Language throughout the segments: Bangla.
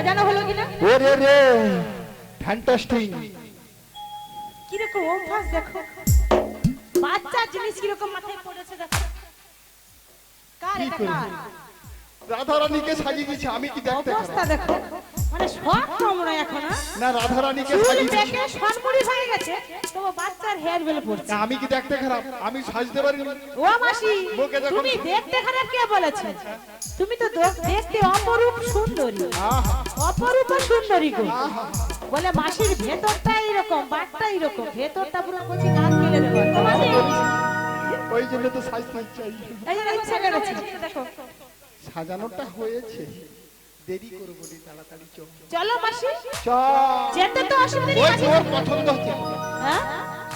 সাজানো হলো কিনা? ওরে রে ফ্যান্টাস্টিক কীরকম অভ্যাস দেখো। বাচ্চা জিনিস কীরকম মাথায় পড়েছে দেখো। কার এটা কার? রাধারানীকে সাজিয়ে দিয়েছে আমি কি দেখতে অবস্থা দেখো। মানে সব নয় এখন? না রাধারানীকে সাজিয়ে দিয়েছে পেকে সনমুড়ি হয়ে গেছে তবু বাচ্চার হেয়ার বেলে পড়ছে। আমি কি দেখতে খারাপ? আমি সাজতে পারি ও মাসি তুমি দেখতে খারাপ কে বলেছে? তুমি তো দেখতে অপরূপ সুন্দরী। অপরূপ সুন্দরী গো। বলে মাসির ভেতরটা এরকম বাটটা এরকম। ভেতরটা পুরো কচি গান কেলে দেবো। তোমাকে ওই জন্য তো সাজতে চাই। এই দেখো। সাজানোটা হয়েছে। দেরি করব নি তাড়াতাড়ি চল। চলো মাসি। চল। যেতে তো অসুবিধা নেই। ওই তোর পছন্দ হচ্ছে। হ্যাঁ?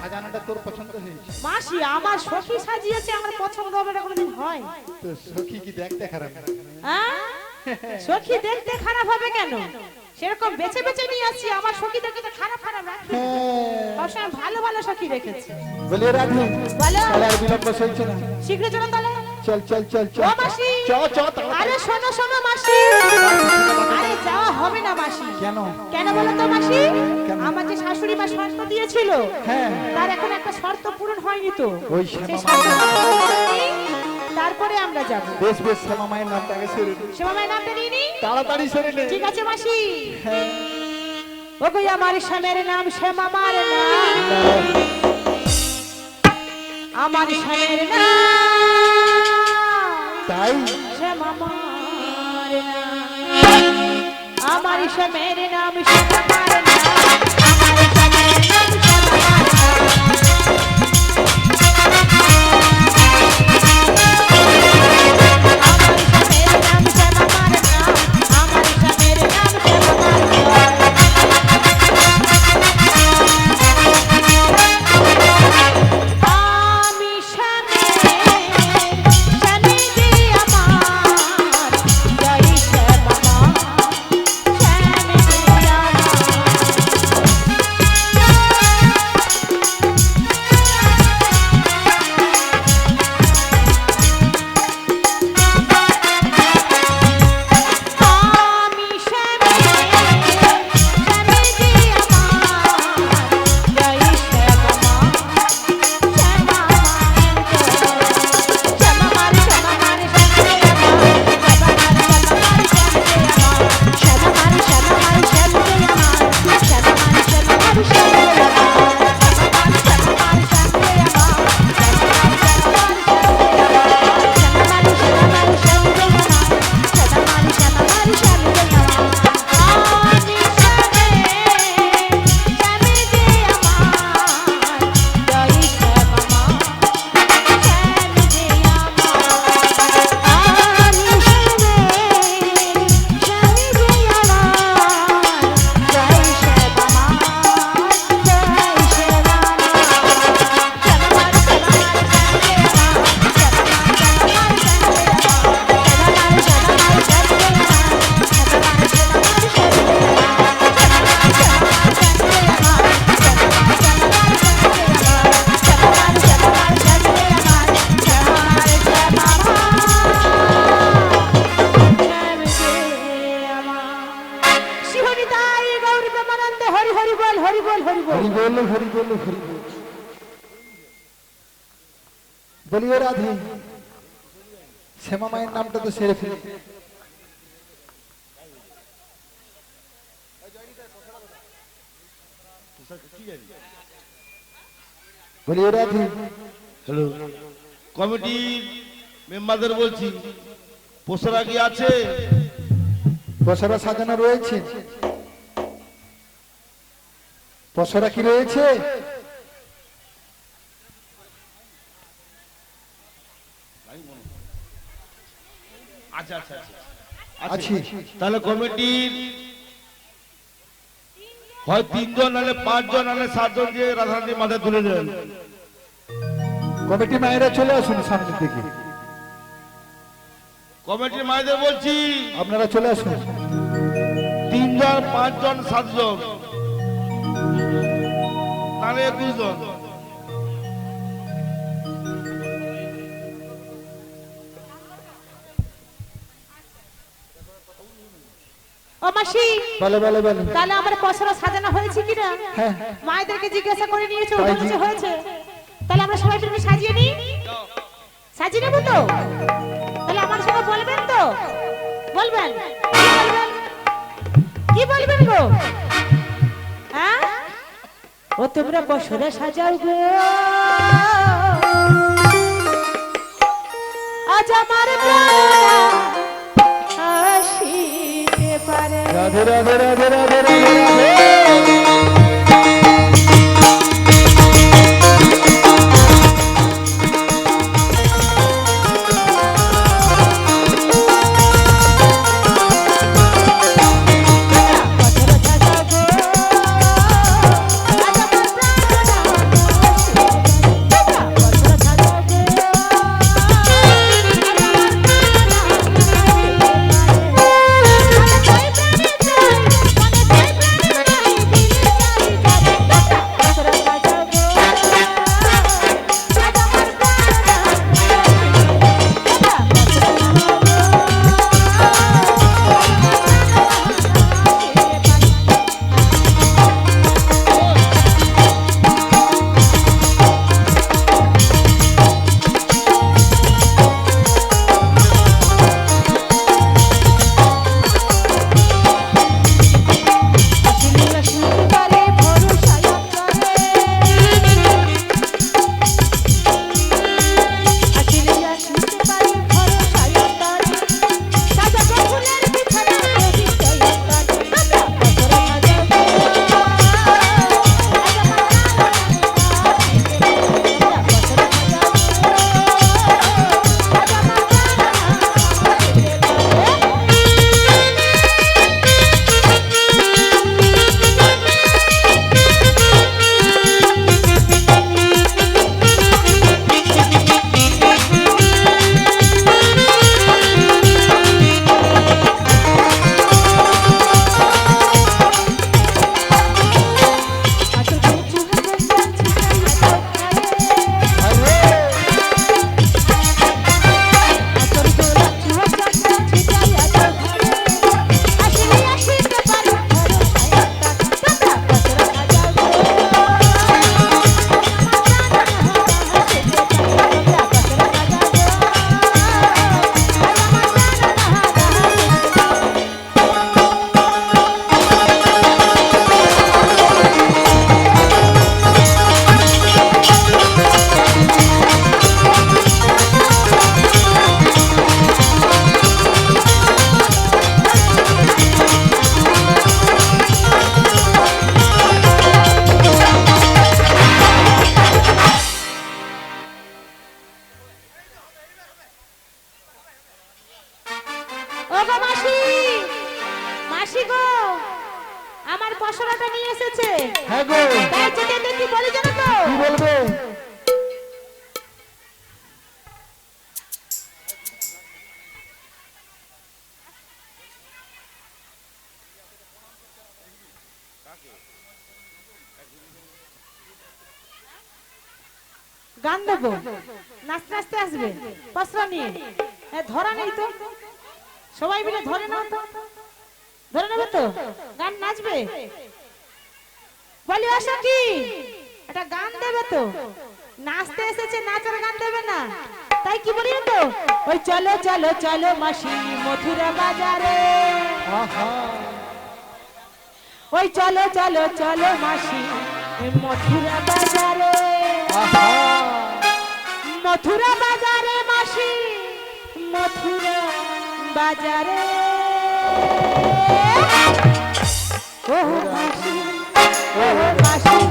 সাজানোটা তোর পছন্দ হয়েছে। মাসি আমার সখী সাজিয়েছে আমার পছন্দ হবে না কোনোদিন হয়। তো সখী কি দেখতে খারাপ? হ্যাঁ? সখী দেখতে খারাপ হবে কেন? সেরকম বেছে বেছে নিয়ে আসছি আমার সখীদেরকে তো খারাপ খারাপ। রাখি হ্যাঁ সবসময় ভালো ভালো সখী রেখেছে। বলি রাধু বলো। আর বিলম্ব সইছে না। শীঘ্র চলো তাহলে। চল চল চল চল। ও মাসি। চ চ আরে শোনো শোনো মাসি। আরে যাওয়া হবে না মাসি। কেন? কেন বলো তো মাসি? আমার যে শাশুড়ি মা শর্ত দিয়েছিল হ্যাঁ। তার এখন একটা শর্ত পূরণ হয়নি তো। ওই শর্ত তারপরে আমরা যাব। বেশ বেশ শ্যামা মায়ের নামটাকে সেরে নে। শ্যামামায় নামটা নিয়ে নি? তাড়াতাড়ি সেরে নে। ঠিক আছে মাসি। হ্যাঁ। ও গো আমার শ্যামের নাম শ্যামামার নাম আমার শ্যামের নাম তাই? শ্যামামার নাম আমার শ্যামের নাম বলিও রাধে। শ্যামা মায়ের নামটা তো সেরে ফেলে। বলিও রাধে। হ্যালো। কমিটির মেম্বারদের বলছি পোষারা কি আছে? পশরা সাজানো রয়েছে। পশরা কি রয়েছে? আচ্ছা আচ্ছা আচ্ছা। আছি। তাহলে কমিটির হয় তিনজন নাহলে পাঁচজন নাহলে সাতজন দিয়ে রাধারানীর মাথায় তুলে দেন কমিটি মায়েরা চলে আসুন সামনের দিকে। কমিটির মায়েদের বলছি আপনারা চলে আসুন। তিনজন পাঁচজন সাতজন। তাহলে একুশ জন ও মাসি বলে বলে বলে। তাহলে আমার পছরা সাজানো হয়েছে কিনা? হ্যাঁ। মায়েদেরকে জিজ্ঞাসা করে নিয়েছো বলেছে জি। হয়েছে। তাহলে আমরা সবাই মিলে সাজিয়ে নিই? সাজিয়ে নেব তো? তাহলে আমার সঙ্গে বলবেন তো? বলবেন? কি বলবেন গো? হ্যাঁ? ও তোমরা বছরে সাজাও গো। আজ আমার আসিতে পারে। রাধে রাধে রাধে রাধে রাধে গান দেবো? নাচতে নাচতে আসবে? পশলা নিয়ে? ধরা নেই তো। সবাই মিলে ধরে নাও তো। ধরে নেবে তো? গান নাচবে? বলি কি? একটা গান দেবে তো। নাচতে এসেছে, নাচার গান দেবে না। তাই কি বলি তো? ওই চলো চলো চলো মাসি মথুরা বাজারে। আহা। ওই চলো চলো চলো মাসি মথুরা বাজারে। মথুরা বাজারে মাসি মথুরা বাজারে। ও মাসি ও মাসি।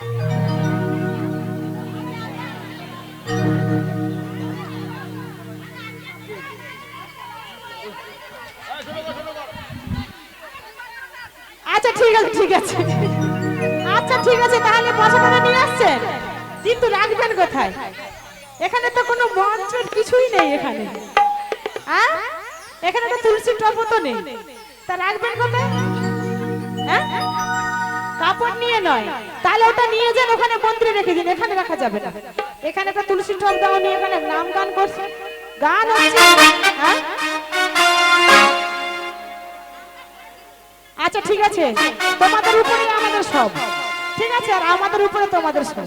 আচ্ছা ঠিক আছে ঠিক আছে। আচ্ছা ঠিক আছে, তাহলে পয়সাটা নিয়ে আসছেন? কিন্তু রাখবেন কোথায়? এখানে তো কোনো মঞ্চ কিছুই নেই এখানে। হ্যাঁ এখানে তো তুলসী টপও তো নেই। তা রাখবেন কোথায়? হ্যাঁ? কাপড় নিয়ে নয়। তাহলে ওটা নিয়ে যান, ওখানে মন্দিরে রেখে দিন, এখানে রাখা যাবে না। এখানে একটা তুলসী টপ দাও নিয়ে এখানে নাম গান করছে। গান হচ্ছে হ্যাঁ? আচ্ছা ঠিক আছে। তোমাদের উপরে আমাদের সব। ঠিক আছে, আর আমাদের উপরে তোমাদের সব।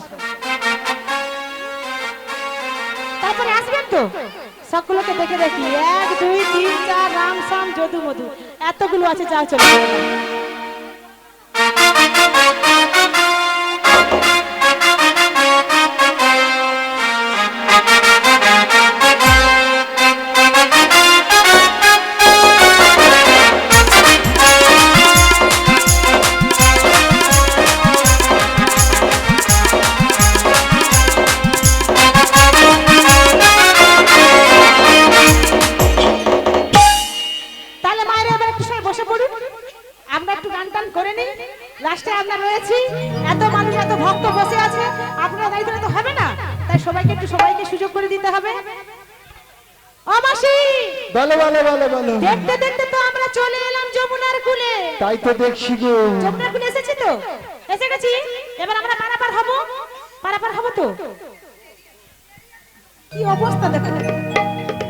তারপরে আসবেন তো? সবগুলোকে দেখে দেখি। এক, দুই, তিন, চার, রাম সাম যদু মধু এতগুলো আছে, যা চলে বলো বলো। বলো বলো দেখতে দেখতে তো আমরা চলে এলাম যমুনার কুলে। তাই তো দেখছি গো। যমুনার কুলে এসেছি তো? এসে গেছি? এবার আমরা পারাপার হব। পারাপার হব তো? কি অবস্থা দেখো?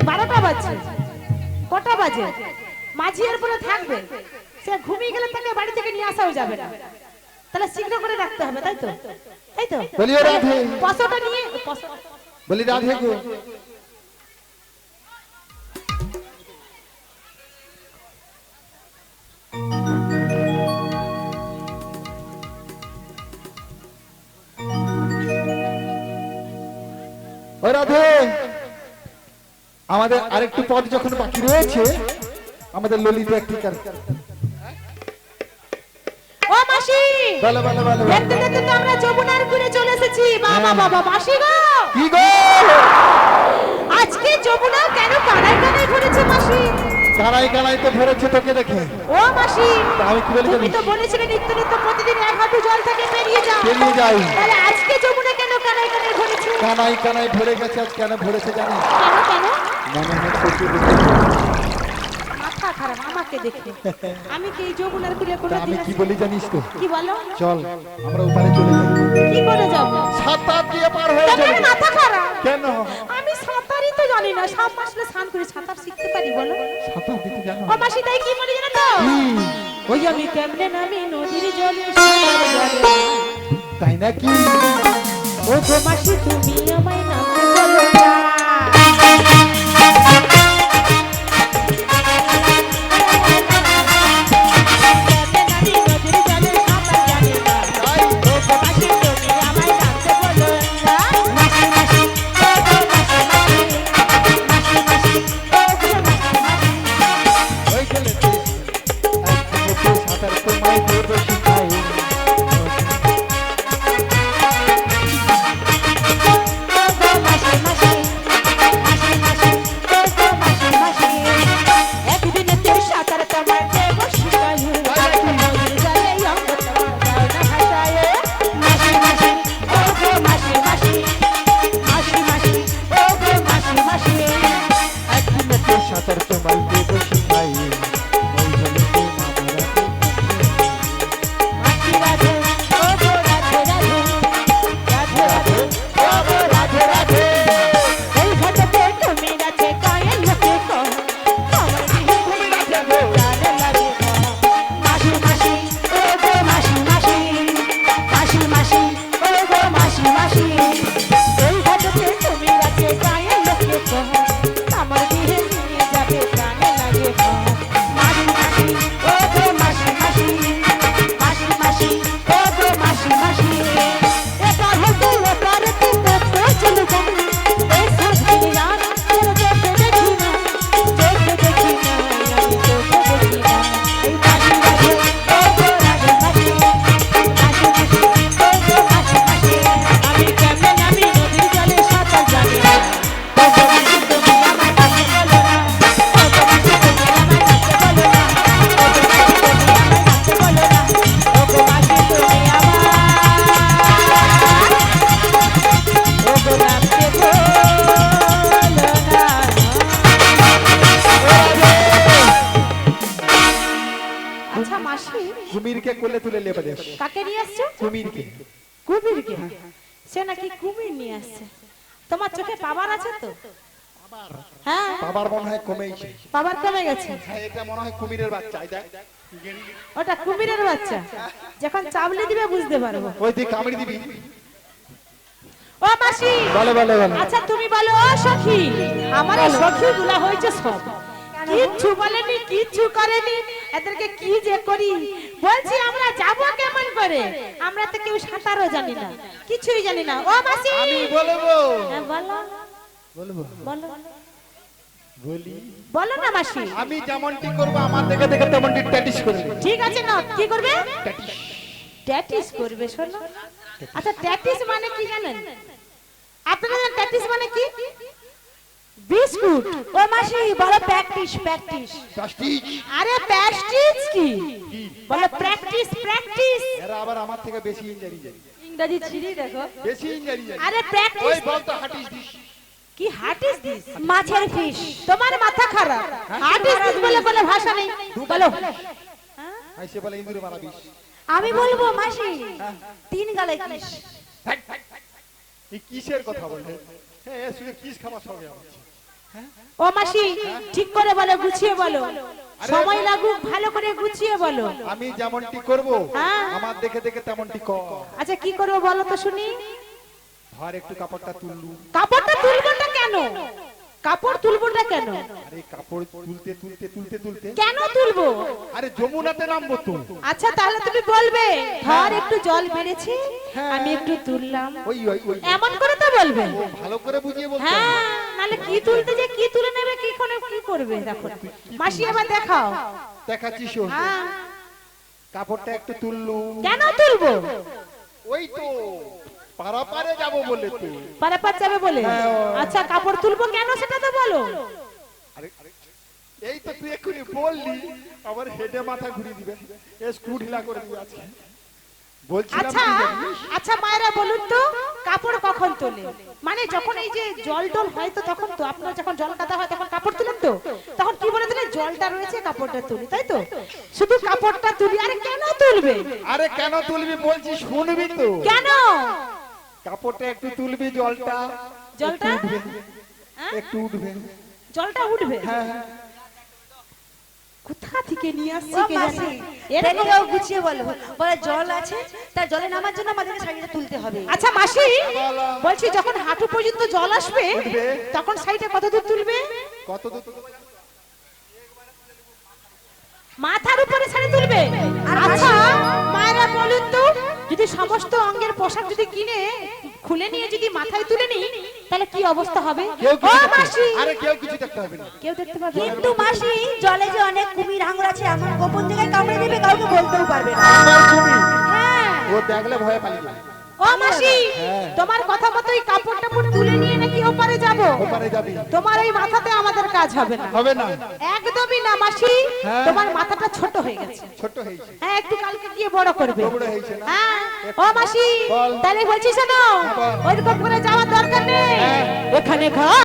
বারোটা বাজছে। কটা বাজে? মাঝি এর পরে থাকবে। সে ঘুমিয়ে গেলে তাকে বাড়ি থেকে নিয়ে আসাও যাবে না। তাহলে শীঘ্র করে রাখতে হবে তাই তো? তাই তো? বলিও রাধে। পশোটা নিয়ে বলি রাধে গো। রাধে আমাদের আরেকটু পদ যখন বাকি রয়েছে আমাদের ললিত একটি ও মাসি বলো বলো বলো বলো। দেখতে দেখতে তো আমরা যমুনার ঘুরে চলে এসেছি। বাবা বাবা মাসি গো। কি গো? কানাই কানাই তো ধরেছে তোকে দেখে। ও মাসি আমি কি বলি তুমি তো বলেছিলে নিত্য নিত্য প্রতিদিন এক হাঁটু জল থেকে পেরিয়ে যাও। পেরিয়ে যাই। তাহলে আজকে যমুনা কেন কানায় কানায় ঘুরেছে কানাই কানাই ভরে গেছে আজ কেন ভরেছে জানিস? কেন কেন? মনে হচ্ছে মাথা খারাপ আমাকে দেখে। আমি কি এই যমুনার কুলে কোনো আমি কি বলি জানিস তো? কি বলো? চল আমরা ওপারে চলে যাই। কি করে যাব সাঁতার দিয়ে পার হয়ে তোমার মাথা খারাপ। কেন? আমি সাঁতারই তো জানি না সাপ মাসলে স্নান করে সাঁতার শিখতে পারি বলো। সাঁতার দিতে জানো? ও মাসি তাই কি বলে জানো তো? ওই আমি কেমনে নামি নদীর জলে তাই নাকি? ও তো মাসি তুমি পাবার কমে গেছে। হ্যাঁ এটা মনে হয় কুমিরের বাচ্চা এই দেখ। ওটা কুমিরের বাচ্চা। যখন চাবলি দিবে বুঝতে পারব। ওই তুই কামড়ি দিবি। ও মাসি! বলে বলে বলে। আচ্ছা তুমি বলো ও সখী আমার সখী গুলা হয়েছে সব। কিচ্ছু বলেনি কিচ্ছু করেনি। এদেরকে কি যে করি? বলছি আমরা যাব কেমন করে? আমরা তো কেউ সাঁতারও জানি না। কিছুই জানি না। ও মাসি! আমি বলব। হ্যাঁ, বলো। বলব। বলো। বলি বলো না মাসি। আমি যেমনটি করব আমার দেখে দেখে তেমনটি ট্যাটিস করবে ঠিক আছে না কি করবে? ট্যাটিস করবে শোনো। আচ্ছা ট্যাটিস মানে কি জানেন? আপনারা জানেন ট্যাটিস মানে কি? বিস্কুট। ও মাসি বলো প্র্যাকটিস প্র্যাকটিস আরে প্র্যাকটিস কি? বলো প্র্যাকটিস প্র্যাকটিস এরা আবার আমার থেকে বেশি ইঞ্জারি জানি। ইংরেজি ছিড়ি দেখো। বেশি ইঞ্জারি জানি। আরে প্র্যাকটিস ওই প্র্যাকটিস বলতো হাটিস দিস। কি হার্ট ইজ দিস মাছের ফিশ। তোমার মাথা খারাপ। হার্ট ইজ দিস বলে বলে ভাষা নেই। বলো। আই সে বলে ইন্দুরে মারা বিষ। আমি বলব মাসি। তিন গালে কিস। এই কিসের কথা বলে? হ্যাঁ এ শুধু কিস খাবার সঙ্গে আমার। ও মাসি ঠিক করে বলো গুছিয়ে বলো। সময় লাগুক ভালো করে গুছিয়ে বলো। আমি যেমনটি করব হ্যাঁ। আমার দেখে দেখে তেমনটি কর। আচ্ছা কি করব বলো তো শুনি। ধর একটু কাপড়টা তুললু। কাপড়টা তুলবোটা কেন? কাপড় তুলবোটা কেন? আরে কাপড় তুলতে তুলতে তুলতে তুলতে। কেন তুলবো? আরে যমুনাতে নামবো তো। আচ্ছা তাহলে তুমি বলবে ধর একটু জল বেড়েছে আমি একটু তুললাম। ওই ওই ওই। এমন করে তো বলবে। ভালো করে বুঝিয়ে বলতে হ্যাঁ নালে কি তুলতে যে কি তুলে নেবে কি করে কি করবে? দেখো মাসি এবার দেখাও। দেখাচ্ছি শোন। হ্যাঁ। কাপড়টা একটু তুললু কেন তুলবো? ওই তো। পারা পারে যাব বলে তো পারাপার যাবে বলে? হ্যাঁ, আচ্ছা কাপড় তুলবো কেন সেটা তো বলো। আরে এই তো তুই এক্ষুনি বললি আবার হেডে মাথা ঘুরিয়ে দিবে। এ স্ক্রু ঢিলা করে দিবে আজকে আচ্ছা আচ্ছা মায়েরা বলুন তো কাপড় কখন তোলে? মানে যখন এই যে জল টল হয় তো তখন তো আপনার যখন জল কাদা হয় তখন কাপড় তুলেন তো? তখন কি বলে দিলেন? জলটা রয়েছে কাপড়টা তুলি তাই তো? শুধু কাপড়টা তুলি আরে কেন তুলবে? আরে কেন তুলবি বলছি শুনবি তো। কেন? কাপড়টা একটু তুলবি জলটা। জলটা? একটু উঠবে। হ্যাঁ? একটু উঠবে। জলটা উঠবে? হ্যাঁ হ্যাঁ। কোথা থেকে নিয়ে আসছি কে জানে? এরকম- গুছিয়ে বলো। বলে জল আছে তার জলে নামার জন্য আমাদেরকে শাড়িটা তুলতে হবে। আচ্ছা মাসি বলছি যখন হাঁটু পর্যন্ত জল আসবে তখন সাইডে কত দূর তুলবে? কত দূর? মাথার উপরে শাড়ি তুলবে? পোশাক যদি কিনে খুলে নিয়ে যদি মাথায় তুলে নি তাহলে কি অবস্থা হবে? ও মাসি! আরে কেউ কিছু দেখতে পাবে না। কেউ দেখতে পাবে কিন্তু মাসি জলে যে অনেক কুমির আঙুর আছে এমন গোপন জায়গায় কামড়ে দেবে কাউকে বলতেও পারবে না। আমার হ্যাঁ। ও দেখলে ভয় পালিয়ে ও মাসি হ্যাঁ। তোমার কথা মতোই কাপড় টাপড় তুলে নিয়ে ওপারে যাব। ওপারে যাবি। তোমার এই মাথাতে আমাদের কাজ হবে না। হবে না। একদমই না মাসি। হ্যাঁ। তোমার মাথাটা ছোট হয়ে গেছে। ছোট হয়েছে। হ্যাঁ একটু কালকে গিয়ে বড় করবে। বড় হয়েছে না? হ্যাঁ। ও মাসি তাহলে বলছিস না ওই ওইরকম করে যাওয়ার দরকার নেই। এখানে ঘর।